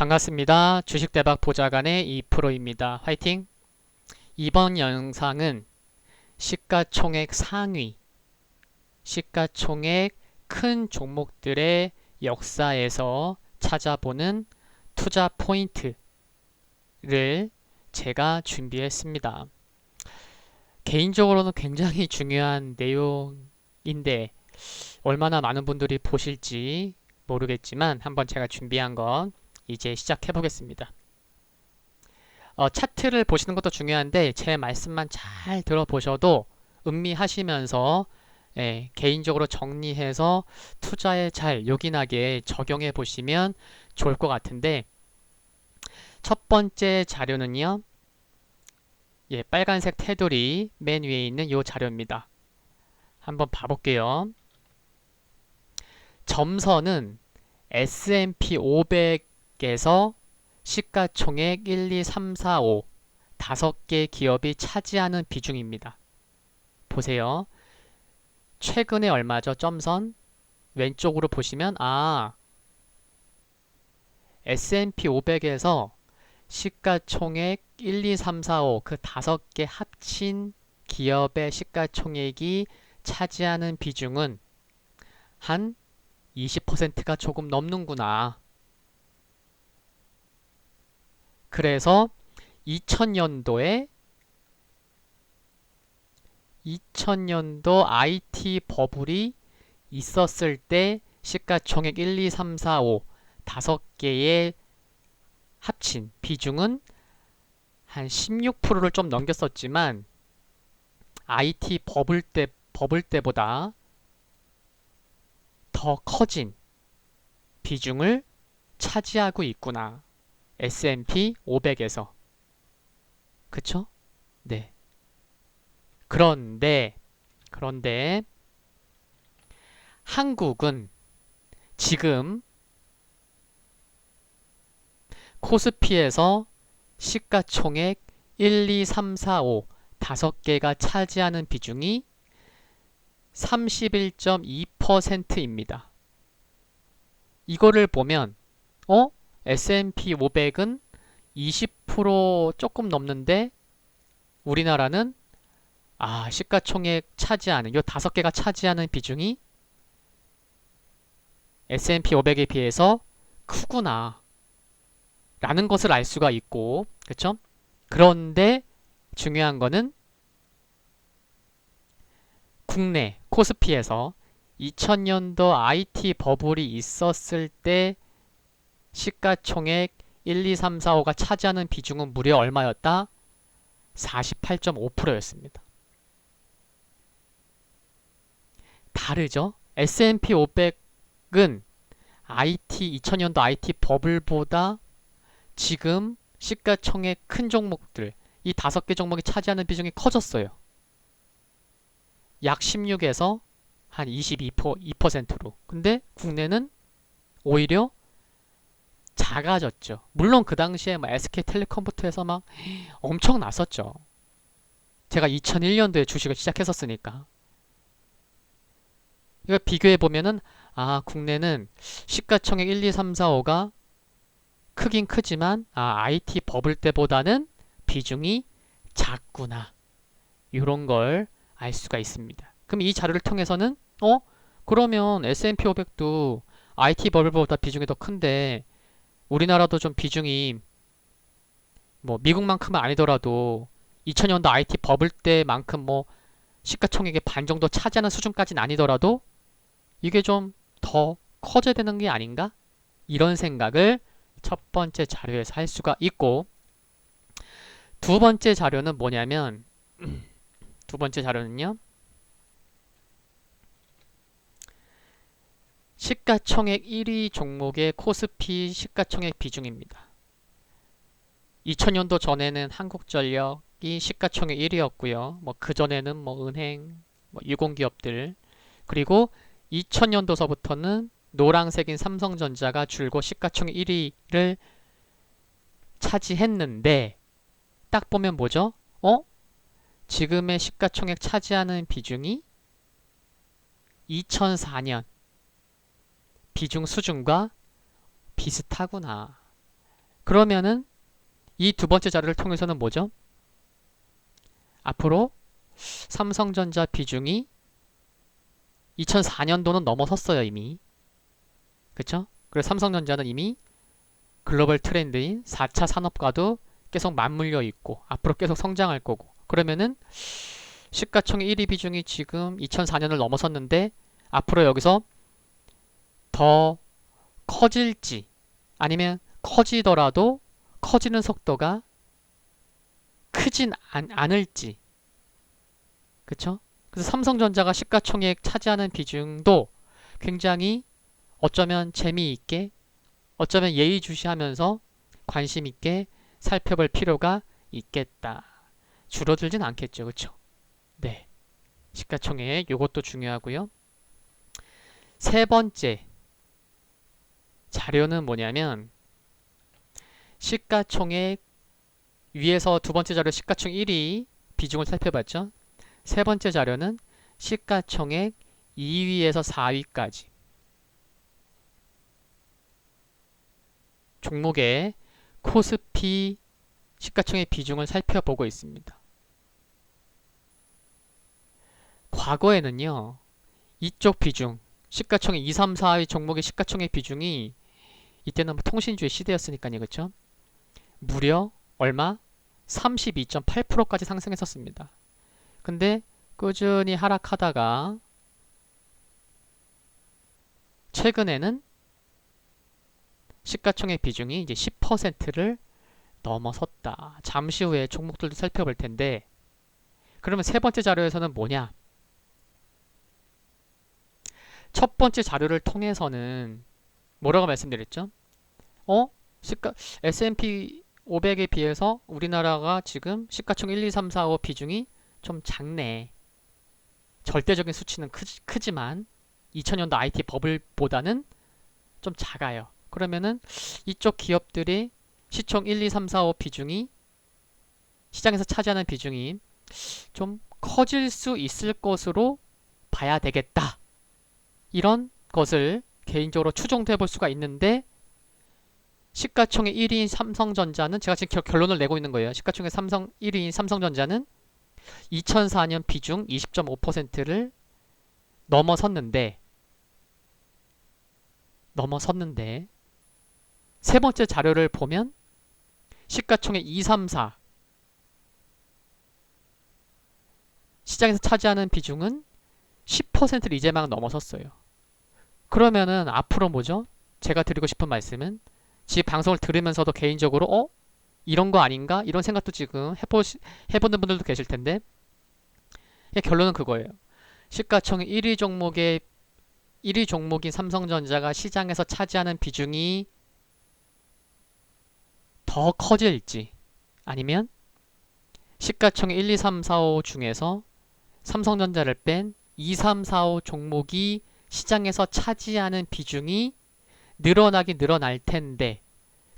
반갑습니다. 주식대박 보좌관의 이프로입니다. 화이팅! 이번 영상은 시가총액 상위, 시가총액 큰 종목들의 역사에서 찾아보는 투자 포인트를 제가 준비했습니다. 개인적으로는 굉장히 중요한 내용인데 얼마나 많은 분들이 보실지 모르겠지만 한번 제가 준비한 건 이제 시작해 보겠습니다. 어, 차트를 보시는 것도 중요한데 제 말씀만 잘 들어보셔도 음미하시면서 예, 개인적으로 정리해서 투자에 잘 요긴하게 적용해 보시면 좋을 것 같은데 첫 번째 자료는요. 예, 빨간색 테두리 맨 위에 있는 이 자료입니다. 한번 봐볼게요. 점선은 S&P 500 에서 시가총액 1, 2, 3, 4, 5 다섯 개 기업이 차지하는 비중입니다. 보세요. 최근에 얼마죠? 점선 왼쪽으로 보시면 아 S&P 500에서 시가총액 1, 2, 3, 4, 5 그 다섯 개 합친 기업의 시가총액이 차지하는 비중은 한 20%가 조금 넘는구나. 그래서 2000년도에 2000년도 IT 버블이 있었을 때 시가총액 1, 2, 3, 4, 5 다섯 개의 합친 비중은 한 16%를 좀 넘겼었지만 IT 버블 때 버블 때보다 더 커진 비중을 차지하고 있구나. S&P 500에서. 그쵸? 네. 그런데, 그런데, 한국은 지금 코스피에서 시가총액 1, 2, 3, 4, 5 다섯 개가 차지하는 비중이 31.2%입니다. 이거를 보면 어? S&P 500은 20% 조금 넘는데 우리나라는 아, 시가총액 차지하는 요 다섯 개가 차지하는 비중이 S&P 500에 비해서 크구나. 라는 것을 알 수가 있고, 그쵸? 그런데 중요한 거는 국내 코스피에서 2000년도 IT 버블이 있었을 때 시가총액 1, 2, 3, 4, 5가 차지하는 비중은 무려 얼마였다? 48.5%였습니다. 다르죠? S&P 500은 IT 2000년도 IT 버블보다 지금 시가총액 큰 종목들 이 다섯 개 종목이 차지하는 비중이 커졌어요. 약 16에서 한 22%로. 근데 국내는 오히려 작아졌죠. 물론 그 당시에 뭐 SK텔레콤부터 해서 막 엄청 났었죠. 제가 2001년도에 주식을 시작했었으니까. 이거 비교해 보면은 아, 국내는 시가총액 1, 2, 3, 4, 5가 크긴 크지만 아, IT 버블 때보다는 비중이 작구나. 이런 걸 알 수가 있습니다. 그럼 이 자료를 통해서는 어? 그러면 S&P 500도 IT 버블보다 비중이 더 큰데 우리나라도 좀 비중이 뭐 미국만큼은 아니더라도 2000년도 IT 버블 때만큼 뭐 시가총액의 반 정도 차지하는 수준까지는 아니더라도 이게 좀 더 커져야 되는 게 아닌가? 이런 생각을 첫 번째 자료에서 할 수가 있고 두 번째 자료는 뭐냐면 두 번째 자료는요. 시가총액 1위 종목의 코스피 시가총액 비중입니다. 2000년도 전에는 한국전력이 시가총액 1위였고요. 뭐 그 전에는 뭐 은행, 뭐 유공기업들 그리고 2000년도서부터는 노란색인 삼성전자가 줄곧 시가총액 1위를 차지했는데 딱 보면 뭐죠? 어? 지금의 시가총액 차지하는 비중이 2004년 비중 수준과 비슷하구나 그러면은 이 두 번째 자료를 통해서는 뭐죠? 앞으로 삼성전자 비중이 2004년도는 넘어섰어요, 이미. 그쵸? 그래서 삼성전자는 이미 글로벌 트렌드인 4차 산업과도 계속 맞물려 있고 앞으로 계속 성장할 거고 그러면은 시가총액 1위 비중이 지금 2004년을 넘어섰는데 앞으로 여기서 더 커질지 아니면 커지더라도 커지는 속도가 크진 않, 않을지 그쵸? 그래서 삼성전자가 시가총액 차지하는 비중도 굉장히 어쩌면 재미있게 어쩌면 예의주시하면서 관심 있게 살펴볼 필요가 있겠다. 줄어들진 않겠죠. 그쵸? 네. 시가총액 요것도 중요하고요. 세 번째 자료는 뭐냐면 시가총액 위에서 두 번째 자료 시가총 1위 비중을 살펴봤죠. 세 번째 자료는 시가총액 2위에서 4위까지 종목의 코스피 시가총액 비중을 살펴보고 있습니다. 과거에는요, 이쪽 비중, 시가총액 2, 3, 4위 종목의 시가총액 비중이 이때는 뭐 통신주의 시대였으니까요, 그렇죠? 무려 얼마? 32.8%까지 상승했었습니다. 근데 꾸준히 하락하다가 최근에는 시가총액 비중이 이제 10%를 넘어섰다. 잠시 후에 종목들도 살펴볼 텐데 그러면 세 번째 자료에서는 뭐냐? 첫 번째 자료를 통해서는 뭐라고 말씀드렸죠? 어? 시가 S&P 500에 비해서 우리나라가 지금 시가총 1, 2, 3, 4, 5 비중이 좀 작네. 절대적인 수치는 크, 크지 만 2000년도 IT 버블보다는 좀 작아요. 그러면은 이쪽 기업들이 시총 1, 2, 3, 4, 5 비중이 시장에서 차지하는 비중이 좀 커질 수 있을 것으로 봐야 되겠다. 이런 것을 개인적으로 추정돼 볼 수가 있는데 시가총액 1위인 삼성전자는 제가 지금 결론을 내고 있는 거예요. 시가총액 삼성 1위인 삼성전자는 2004년 비중 20.5%를 넘어섰는데 넘어섰는데 세 번째 자료를 보면 시가총액 2, 3, 4 시장에서 차지하는 비중은 10%를 이제 막 넘어섰어요. 그러면은 앞으로 뭐죠? 제가 드리고 싶은 말씀은 지금 방송을 들으면서도 개인적으로 어? 이런 거 아닌가? 이런 생각도 지금 해보, 해보는 분들도 계실 텐데 결론은 그거예요. 시가총액 1위 종목의 1위 종목인 삼성전자가 시장에서 차지하는 비중이 더 커질지 아니면 시가총액 1, 2, 3, 4, 5 중에서 삼성전자를 뺀 2, 3, 4, 5 종목이 시장에서 차지하는 비중이 늘어나긴 늘어날 텐데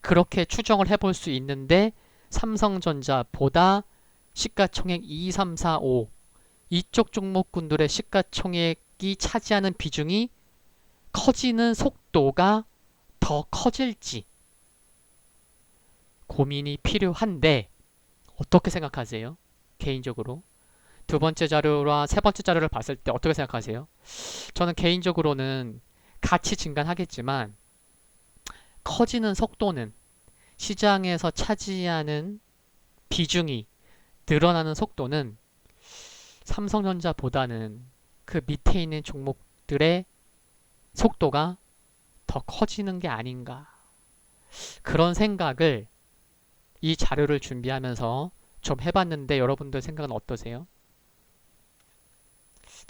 그렇게 추정을 해볼 수 있는데 삼성전자보다 시가총액 2, 3, 4, 5 이쪽 종목군들의 시가총액이 차지하는 비중이 커지는 속도가 더 커질지 고민이 필요한데 어떻게 생각하세요? 개인적으로 두 번째 자료와 세 번째 자료를 봤을 때 어떻게 생각하세요? 저는 개인적으로는 같이 증가하겠지만 커지는 속도는 시장에서 차지하는 비중이 늘어나는 속도는 삼성전자보다는 그 밑에 있는 종목들의 속도가 더 커지는 게 아닌가. 그런 생각을 이 자료를 준비하면서 좀 해봤는데 여러분들 생각은 어떠세요?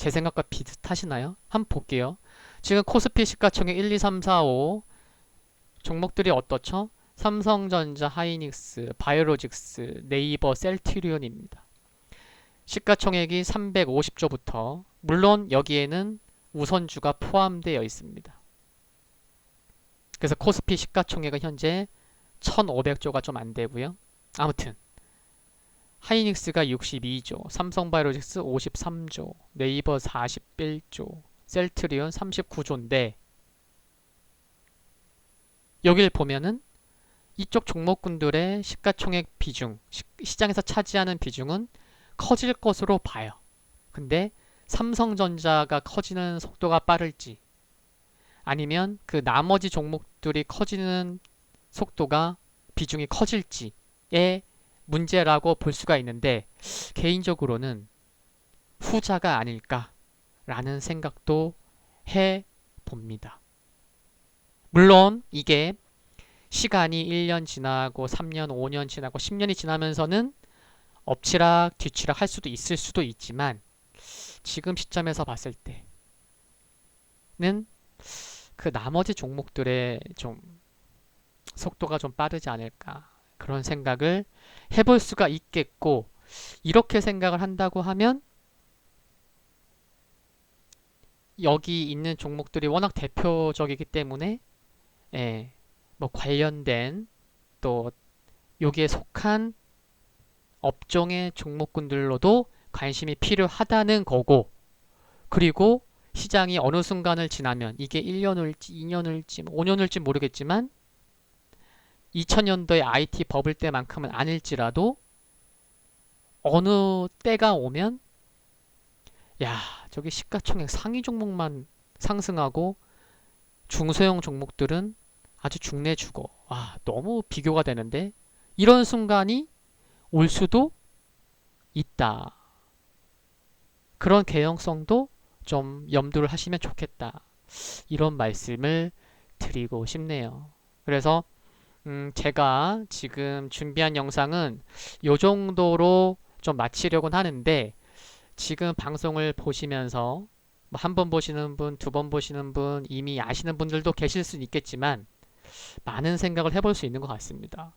제 생각과 비슷하시나요? 한번 볼게요. 지금 코스피 시가총액 1, 2, 3, 4, 5 종목들이 어떻죠? 삼성전자, 하이닉스, 바이오로직스, 네이버, 셀트리온입니다. 시가총액이 350조부터 물론 여기에는 우선주가 포함되어 있습니다. 그래서 코스피 시가총액은 현재 1,500조가 좀 안 되고요. 아무튼 하이닉스가 62조, 삼성바이오로직스 53조, 네이버 41조, 셀트리온 39조인데 여길 보면은 이쪽 종목군들의 시가총액 비중, 시, 시장에서 차지하는 비중은 커질 것으로 봐요. 근데 삼성전자가 커지는 속도가 빠를지 아니면 그 나머지 종목들이 커지는 속도가 비중이 커질지의 문제라고 볼 수가 있는데 개인적으로는 후자가 아닐까라는 생각도 해 봅니다. 물론 이게 시간이 1년 지나고 3년, 5년 지나고 10년이 지나면서는 엎치락 뒤치락 할 수도 있을 수도 있지만 지금 시점에서 봤을 때는 그 나머지 종목들의 좀 속도가 좀 빠르지 않을까 그런 생각을 해볼 수가 있겠고 이렇게 생각을 한다고 하면 여기 있는 종목들이 워낙 대표적이기 때문에 예, 뭐 관련된 또 여기에 속한 업종의 종목군들로도 관심이 필요하다는 거고 그리고 시장이 어느 순간을 지나면 이게 1년을지 2년을지 5년을지 모르겠지만 2000년도의 IT 버블 때만큼은 아닐지라도 어느 때가 오면 야 저기 시가총액 상위 종목만 상승하고 중소형 종목들은 아주 죽내 죽어 와 너무 비교가 되는데 이런 순간이 올 수도 있다. 그런 개연성도 좀 염두를 하시면 좋겠다. 이런 말씀을 드리고 싶네요. 그래서 음, 제가 지금 준비한 영상은 요 정도로 좀 마치려고는 하는데 지금 방송을 보시면서 뭐 한 번 보시는 분, 두 번 보시는 분, 이미 아시는 분들도 계실 수 있겠지만 많은 생각을 해볼 수 있는 것 같습니다.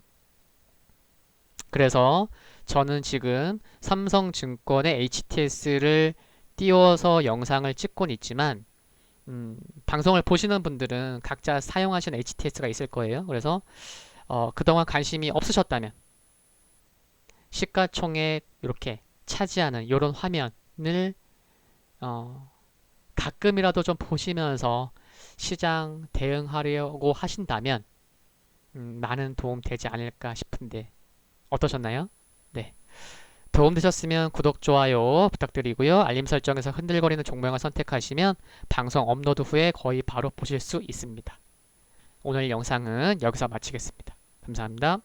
그래서 저는 지금 삼성증권의 HTS를 띄워서 영상을 찍곤 있지만 음, 방송을 보시는 분들은 각자 사용하시는 HTS가 있을 거예요. 그래서 어, 그동안 관심이 없으셨다면 시가총액 이렇게 차지하는 이런 화면을 어, 가끔이라도 좀 보시면서 시장 대응하려고 하신다면 음, 많은 도움 되지 않을까 싶은데 어떠셨나요? 네. 도움 되셨으면 구독, 좋아요 부탁드리고요. 알림 설정에서 흔들거리는 종모형을 선택하시면 방송 업로드 후에 거의 바로 보실 수 있습니다. 오늘 영상은 여기서 마치겠습니다. 감사합니다.